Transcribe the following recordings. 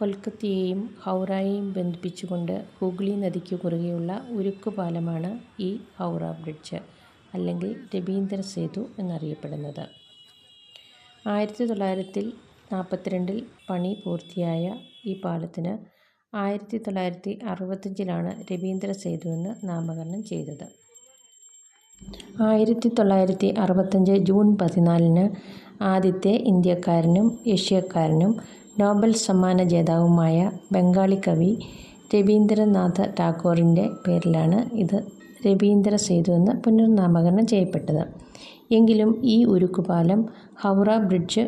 കൊൽക്കത്തയെയും ഹൗറായെയും ബന്ധിപ്പിച്ചുകൊണ്ട് ഹൂഗ്ലി നദിക്കു കുറുകെയുള്ള ഉരുക്കു പാലമാണ് ഈ ഹൗറ ബ്രിഡ്ജ് അല്ലെങ്കിൽ രബീന്ദ്ര സേതു എന്നറിയപ്പെടുന്നത്. ആയിരത്തി തൊള്ളായിരത്തി നാൽപ്പത്തിരണ്ടിൽ പണി പൂർത്തിയായ ഈ പാലത്തിന് ആയിരത്തി തൊള്ളായിരത്തി അറുപത്തഞ്ചിലാണ് രവീന്ദ്ര സേതു എന്ന് നാമകരണം ചെയ്തത്. ആയിരത്തി തൊള്ളായിരത്തി അറുപത്തഞ്ച് ജൂൺ പതിനാലിന് ആദ്യത്തെ ഇന്ത്യക്കാരനും ഏഷ്യക്കാരനും നോബൽ സമ്മാന ജേതാവുമായ ബംഗാളി കവി രവീന്ദ്രനാഥ ടാഗോറിന്റെ പേരിലാണ് ഇത് രവീന്ദ്ര സേതു എന്ന് പുനർനാമകരണം ചെയ്യപ്പെട്ടത്. എങ്കിലും ഈ ഉരുക്കുപാലം ഹൗറ ബ്രിഡ്ജ്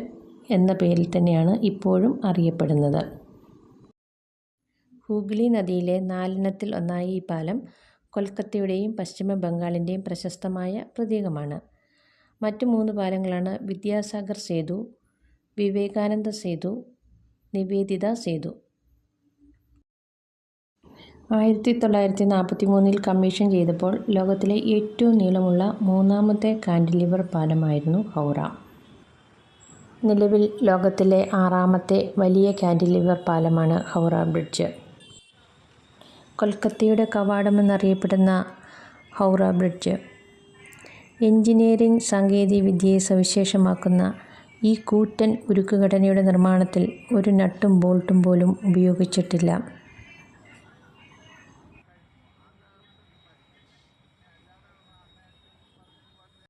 എന്ന പേരിൽ തന്നെയാണ് ഇപ്പോഴും അറിയപ്പെടുന്നത്. ഹൂഗ്ലി നദിയിലെ നാലെണ്ണത്തിൽ ഒന്നായ ഈ പാലം കൊൽക്കത്തയുടെയും പശ്ചിമ ബംഗാളിന്റെയും പ്രശസ്തമായ പ്രതീകമാണ്. മറ്റു മൂന്ന് പാലങ്ങളാണ് വിദ്യാസാഗർ സേതു, വിവേകാനന്ദ സേതു, നിവേദിത സേതു. ആയിരത്തി തൊള്ളായിരത്തി നാൽപ്പത്തി മൂന്നിൽ കമ്മീഷൻ ചെയ്തപ്പോൾ ലോകത്തിലെ ഏറ്റവും നീളമുള്ള മൂന്നാമത്തെ കാൻഡിലിവർ പാലമായിരുന്നു ഹൗറ. നിലവിൽ ലോകത്തിലെ ആറാമത്തെ വലിയ കാൻഡിലിവർ പാലമാണ് ഹൗറ ബ്രിഡ്ജ്. കൊൽക്കത്തയുടെ കവാടമെന്നറിയപ്പെടുന്ന ഹൗറ ബ്രിഡ്ജ്, എൻജിനീയറിങ് സാങ്കേതികവിദ്യയെ സവിശേഷമാക്കുന്ന ഈ കൂറ്റൻ ഉരുക്കുഘടനയുടെ നിർമ്മാണത്തിൽ ഒരു നട്ടും ബോൾട്ടും പോലും ഉപയോഗിച്ചിട്ടില്ല.